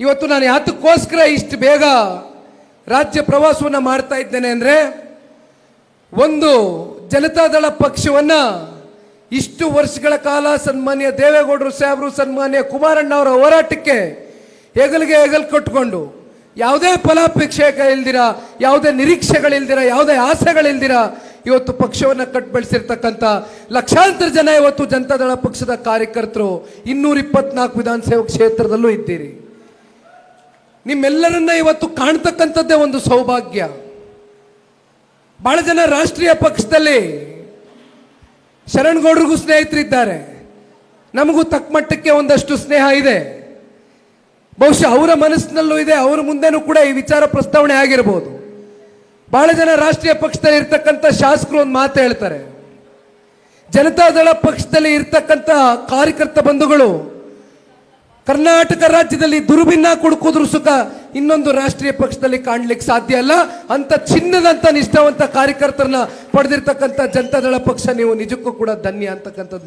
ಇವತ್ತು ನಾನು ಯಾತಕ್ಕೋಸ್ಕರ ಇಷ್ಟು ಬೇಗ ರಾಜ್ಯ ಪ್ರವಾಸವನ್ನು ಮಾಡ್ತಾ ಇದ್ದೇನೆ ಅಂದರೆ ಒಂದು ಜನತಾದಳ ಪಕ್ಷವನ್ನ ಇಷ್ಟು ವರ್ಷಗಳ ಕಾಲ ಸನ್ಮಾನ್ಯ ದೇವೇಗೌಡರು ಸಾಹೇಬರು, ಸನ್ಮಾನ್ಯ ಕುಮಾರಣ್ಣ ಅವರ ಹೋರಾಟಕ್ಕೆ ಹೆಗಲಿಗೆ ಹೆಗಲು ಕಟ್ಟಿಕೊಂಡು ಯಾವುದೇ ಫಲಾಪೇಕ್ಷೆ ಇಲ್ದಿರ ಯಾವುದೇ ನಿರೀಕ್ಷೆಗಳಿಲ್ದಿರ, ಯಾವುದೇ ಆಸೆಗಳಿಲ್ದಿರ ಇವತ್ತು ಪಕ್ಷವನ್ನು ಕಟ್ ಬೆಳೆಸಿರ್ತಕ್ಕಂಥ ಲಕ್ಷಾಂತರ ಜನ ಇವತ್ತು ಜನತಾದಳ ಪಕ್ಷದ ಕಾರ್ಯಕರ್ತರು ಇನ್ನೂರ ಇಪ್ಪತ್ನಾಲ್ಕು ವಿಧಾನಸಭಾ ಕ್ಷೇತ್ರದಲ್ಲೂ ಇದ್ದೀರಿ. ನಿಮ್ಮೆಲ್ಲರನ್ನ ಇವತ್ತು ಕಾಣ್ತಕ್ಕಂಥದ್ದೇ ಒಂದು ಸೌಭಾಗ್ಯ. ಬಹಳ ಜನ ರಾಷ್ಟ್ರೀಯ ಪಕ್ಷದಲ್ಲಿ ಶರಣ್ಗೌಡ್ರಿಗೂ ಸ್ನೇಹಿತರಿದ್ದಾರೆ. ನಮಗೂ ತಕ್ಕಮಟ್ಟಕ್ಕೆ ಒಂದಷ್ಟು ಸ್ನೇಹ ಇದೆ. ಬಹುಶಃ ಅವರ ಮನಸ್ಸಿನಲ್ಲೂ ಇದೆ, ಅವರ ಮುಂದೆನೂ ಕೂಡ ಈ ವಿಚಾರ ಪ್ರಸ್ತಾವನೆ ಆಗಿರ್ಬೋದು. ಬಹಳ ಜನ ರಾಷ್ಟ್ರೀಯ ಪಕ್ಷದಲ್ಲಿ ಇರ್ತಕ್ಕಂಥ ಶಾಸಕರು ಒಂದು ಮಾತು ಹೇಳ್ತಾರೆ. ಜನತಾದಳ ಪಕ್ಷದಲ್ಲಿ ಇರ್ತಕ್ಕಂಥ ಕಾರ್ಯಕರ್ತ ಬಂಧುಗಳು ಕರ್ನಾಟಕ ರಾಜ್ಯದಲ್ಲಿ ದುರ್ಬಿನ್ನ ಕುಡುಕುದ್ರು ಸುಖ ಇನ್ನೊಂದು ರಾಷ್ಟ್ರೀಯ ಪಕ್ಷದಲ್ಲಿ ಕಾಣ್ಲಿಕ್ಕೆ ಸಾಧ್ಯ ಅಲ್ಲ. ಅಂತ ಚಿನ್ನದಂತ ನಿಷ್ಠಾವಂತ ಕಾರ್ಯಕರ್ತರನ್ನ ಪಡೆದಿರ್ತಕ್ಕಂಥ ಜನತಾದಳ ಪಕ್ಷ ನೀವು ನಿಜಕ್ಕೂ ಕೂಡ ಧನ್ಯ ಅಂತಕ್ಕಂಥದ್ದು